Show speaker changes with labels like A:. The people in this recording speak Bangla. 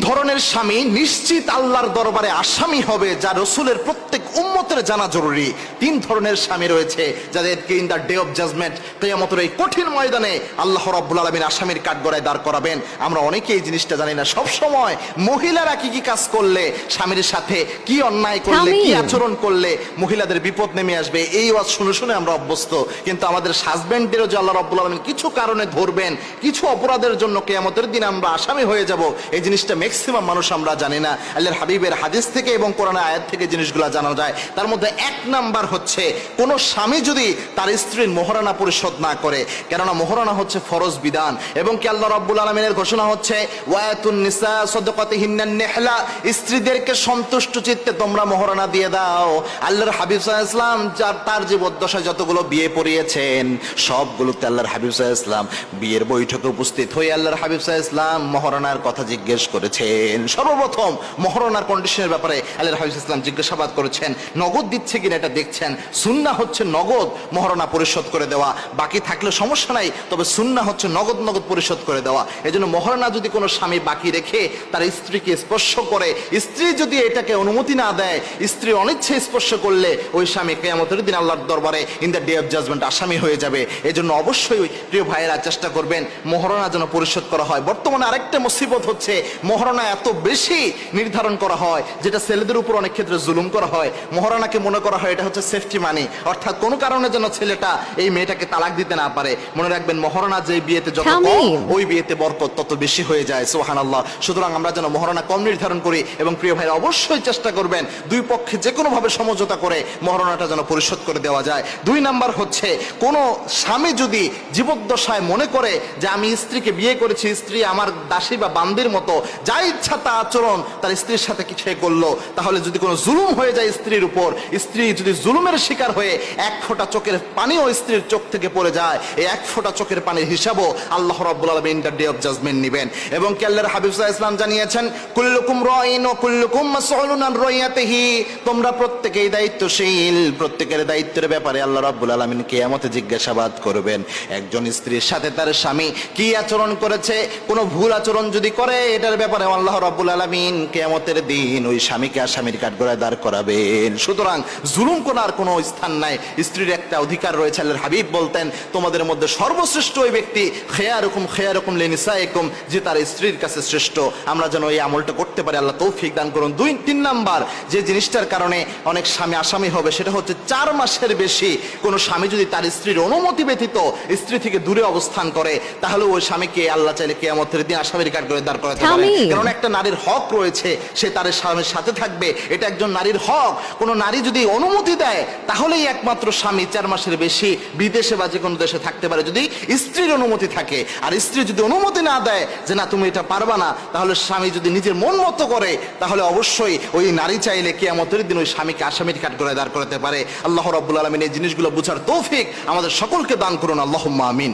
A: ধরনের স্বামী নিশ্চিত আল্লাহর দরবারে আসামি হবে যা রসুলের প্রত্যেক উম্মতের জানা জরুরি। তিন ধরনের স্বামী রয়েছে যাদেরকে in the day of judgement কেয়ামতের এই কঠিন ময়দানে আল্লাহ রাব্বুল আলামিন আসামির কাঠগড়ায় দাঁড় করাবেন। আমরা অনেকেই এই জিনিসটা জানি না। সব সময় মহিলারা কি কি কাজ করলে স্বামীর সাথে কি অন্যায় করলে কি আচরণ করলে মহিলাদের বিপদ নেমে আসবে এই ওয়াজ শুনে শুনে আমরা অভ্যস্ত। কিন্তু আমাদের হাজবেন্ডেরও যে আল্লাহ রাব্বুল আলামিন কিছু কারণে ধরবেন কিছু অপরাধের জন্য কেয়ামতের দিন আমরা আসামি হয়ে যাব এই জিনিসটা ম্যাক্সিমাম মানুষ আমরা জানি না। আল্লাহর হাবিবের হাদিস থেকে এবং কোরআনের আয়াত থেকে জিনিসগুলো জানা যায়। তার মধ্যে এক নাম্বার হচ্ছে, কোন স্বামী যদি তার স্ত্রীর মোহরানা পরিশোধ না করে, কেননা মোহরানা হচ্ছে ফরজ বিধান, এবং কি আল্লাহ রাব্বুল আলামিনের ঘোষণা হচ্ছে নিহলা স্ত্রীদেরকে সন্তুষ্ট চিত্তে তোমরা মোহরানা দিয়ে দাও। আল্লাহর হাবিব আলাইহি ইসলাম যার তার জীবদ্দশায় যতগুলো বিয়ে পড়িয়েছেন, সবগুলোতে আল্লাহর হাবিব আলাইহি ইসলাম বিয়ের বৈঠকে উপস্থিত হয়ে আল্লাহর হাবিব আলাইহি ইসলাম মহারণার কথা জিজ্ঞেস করেছেন। সর্বপ্রথম মহারণার কন্ডিশনের ব্যাপারে আল্লাহর হাবিব ইসলাম জিজ্ঞাসাবাদ করেছেন। নগদ দিচ্ছে কিনা এটা দেখছেন। সুন্নাহ হচ্ছে নগদ মহারণা পরিশোধ করে দেওয়া। বাকি থাকলে সমস্যা নাই, তবে সুন্নাহ হচ্ছে নগদ নগদ পরিশোধ করে দেওয়া। এজন্য মহারণা যদি কোনো স্বামী বাকি রেখে তার স্ত্রীকে স্পর্শ করে, স্ত্রী যদি এটাকে অনুমতি না দেয়, স্ত্রী অনিচ্ছে স্পর্শ করলে ওই স্বামী কেয়ামতের দিন আল্লাহর দরবারে in the day of judgement আসামি হয়ে যাবে। এজন্য অবশ্যই প্রিয় ভাইয়েরা চেষ্টা করবেন মহারণা যেন পরিশোধ করা হয়। বর্তমানে আরেকটা মুসিবত হচ্ছে, মহারণা এত বেশি নির্ধারণ করা হয়, যেটা ছেলেদের উপর অনেক ক্ষেত্রে জুলুম করা হয়। মহারণাকে মনে করা হয় এটা হচ্ছে সেফটি মানি অর্থাৎ কোনো কারণে যেন ছেলেটা এই মেয়েটাকে তালাক দিতে না পারে। মনে রাখবেন মহারণা যে বিয়েতে যত কম ওই বিয়েতে বরকত তত বেশি হয়ে যায় সোহান আল্লাহ সুতরাং আমরা যেন মহারণা কম নির্ধারণ করি এবং প্রিয় ভাইরা অবশ্যই চেষ্টা করবেন দুই পক্ষে যে কোনো ভাবে সমঝোতা করে মহারণাটা যেন পরিশোধ করে দেওয়া যায়। দুই নাম্বার হচ্ছে কোন স্বামী যদি জীবদ্দশায় মনে করে যে আমি স্ত্রীকে বিয়ে করেছি স্ত্রী আমার দাসী বা বান্দির মতো যা ইচ্ছা তা আচরণ তার স্ত্রীর সাথে কিছু করল তাহলে যদি কোনো জুলুম হয়ে যায় স্ত্রীর উপর। স্ত্রী যদি জুলুমের শিকার হয়ে এক ফোঁটা চোখের পানিও স্ত্রীর চোখ থেকে পড়ে যায়, এই এক ফোঁটা চোখের পানির হিসাবও আল্লাহ রাব্বুল আলামিন দ্য ডে অফ জাজমেন্ট নেবেন। এবং কেল্লার আল্লাহর হাবিব সাল্লাল্লাহু ইসলাম জানিয়েছেন, কুল্লুকুম রাইন ও কুল্লুকুম মাসউলুন আন রাইয়াতিহি। তোমরা প্রত্যেকেই দায়িত্বশীল, প্রত্যেকের দায়িত্বের ব্যাপারে আল্লাহ রাব্বুল আলামিন কিয়ামতে জিজ্ঞাসাবাদ করবেন। একজন স্ত্রীর সাথে তার স্বামী কি আচরণ করেছে, কোনো ভুল আচরণ যদি করে, এটার ব্যাপারে আল্লাহ রাব্বুল আলামিন কিয়ামতের দিন ওই স্বামীকে আসামির কাঠগড়ায় দাঁড় করাবেন সুতরাং জুলুম করার কোনো স্থান নাই। স্ত্রীর একটা অধিকার রয়েছে আল্লাহর হাবিব বলতেন তোমাদের মধ্যে সর্বশ্রেষ্ঠ ওই ব্যক্তি খেয়ারকম খেয়ারকম লেনিসায়কম যে তার স্ত্রীর কাছে শ্রেষ্ঠ। আমরা যেন এই আমলটা করতে পারি আল্লাহ তৌফিক দান করুন। দুই তিন নাম্বার যে জিনিসটার কারণে অনেক স্বামী আসামি হবে সেটা হচ্ছে চার মাসের বেশি। কোনো স্বামী যদি তার স্ত্রীর অনুমতি ব্যতীত স্ত্রী থেকে দূরে অবস্থান করে তাহলে ওই স্বামীকে আল্লাহ চাইলে কেয়ামতের দিন আসামির কাঠ করে দাঁড় করাতে পারে। কারণ একটা নারীর হক রয়েছে সে তার স্বামীর সাথে থাকবে। এটা একজন নারীর হক। কোনো নারী যদি অনুমতি দেয়, তাহলেই একমাত্র স্বামী চার মাসের বেশি বিদেশে বা যে কোনো দেশে থাকতে পারে। যদি স্ত্রীর অনুমতি থাকে, আর স্ত্রী যদি অনুমতি না দেয় যে না, তুমি এটা পারবা না, তাহলে স্বামী যদি নিজের মন মতো করে, তাহলে অবশ্যই ওই নারী চাইলে কেয়ামতের দিন ওই স্বামীকে আসামির কাঠ করে দাঁড় করাতে পারে। আল্লাহ রাব্বুল আলমিন এই জিনিসগুলো বুঝার তৌফিক আমাদের সকলকে দান করুন। আল্লাহ আমিন।